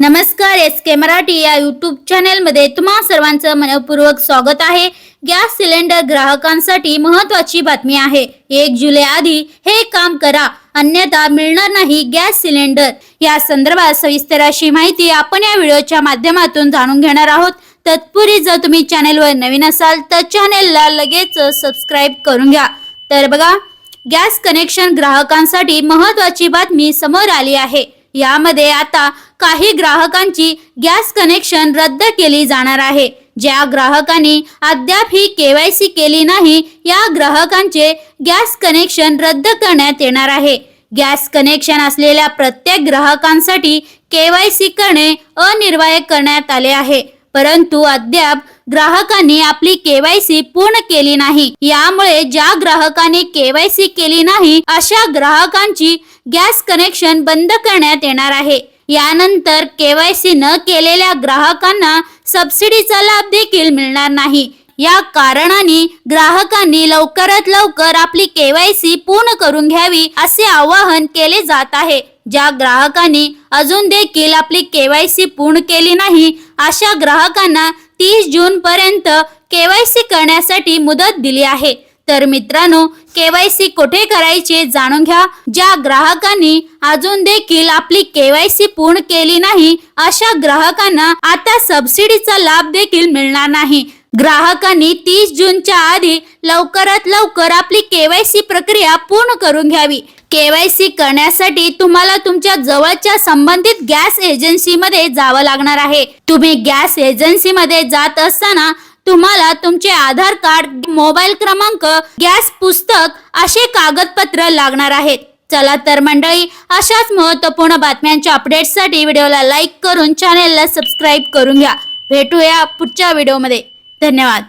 नमस्कार एस के मराठी या यूट्यूब चॅनेलमध्ये तुम्हा सर्वांचं मनपूर्वक स्वागत आहे. गॅस सिलेंडर ग्राहकांसाठी महत्वाची बातमी आहे. एक जुलै आधी हे काम करा अन्यथा मिळणार नाही गॅस सिलेंडर. या संदर्भात सविस्तर अशी माहिती आपण या व्हिडिओच्या माध्यमातून जाणून घेणार आहोत. तत्पूर्वी जर तुम्ही चॅनेलवर नवीन असाल तर चॅनेलला लगेच सबस्क्राईब करून घ्या. तर बघा गॅस कनेक्शन ग्राहकांसाठी महत्वाची बातमी समोर आली आहे. यामध्ये आता काही ग्राहकांची गॅस कनेक्शन रद्द केली जाणार आहे. ज्या ग्राहकांनी अद्याप ही केवायसी केली नाही या ग्राहकांचे गॅस कनेक्शन रद्द करण्यात येणार आहे. गॅस कनेक्शन असलेल्या प्रत्येक ग्राहकांसाठी केवायसी करणे अनिर्वाय करण्यात आले आहे. परंतु अद्याप ग्राहकांनी आपली केवायसी पूर्ण केली नाही. यामुळे ज्या ग्राहकांनी केवायसी केली नाही अशा ग्राहकांची गॅस कनेक्शन बंद करण्यात येणार आहे. यानंतर केवायसी न केलेल्या ग्राहकांना सबसिडीचा लाभ देखील मिळणार नाही. या कारणाने ग्राहकांनी लवकरात लवकर आपली केवायसी पूर्ण करून घ्यावी असे आवाहन केले जात आहे. ज्या ग्राहकांनी अजून देखील आपली केवायसी पूर्ण केली नाही अशा ग्राहकांना तीस जून पर्यंत केवायसी करण्यासाठी मुदत दिली आहे. तर मित्रांनो केवायसी कुठे करायचे जाणून घ्या. ज्या ग्राहकांनी अजून देखील आपली केवायसी पूर्ण केली नाही अशा ग्राहकांना आता सबसिडीचा लाभ देखील मिळणार नाही. ग्राहकांनी तीस जूनच्या आधी लवकरात लवकर आपली केवायसी प्रक्रिया पूर्ण करून घ्यावी. केवायसी करण्यासाठी तुम्हाला तुमच्या जवळच्या संबंधित गॅस एजन्सीमध्ये जावं लागणार आहे. तुम्ही गॅस एजन्सीमध्ये जात असताना तुम्हाला तुमचे आधार कार्ड मोबाईल क्रमांक गॅस पुस्तक असे कागदपत्र लागणार आहेत. चला तर मंडळी अशाच महत्त्वपूर्ण बातम्यांच्या अपडेट्ससाठी व्हिडिओला लाईक करून चॅनेलला सबस्क्राईब करून घ्या. भेटूया पुढच्या व्हिडिओमध्ये धन्यवाद.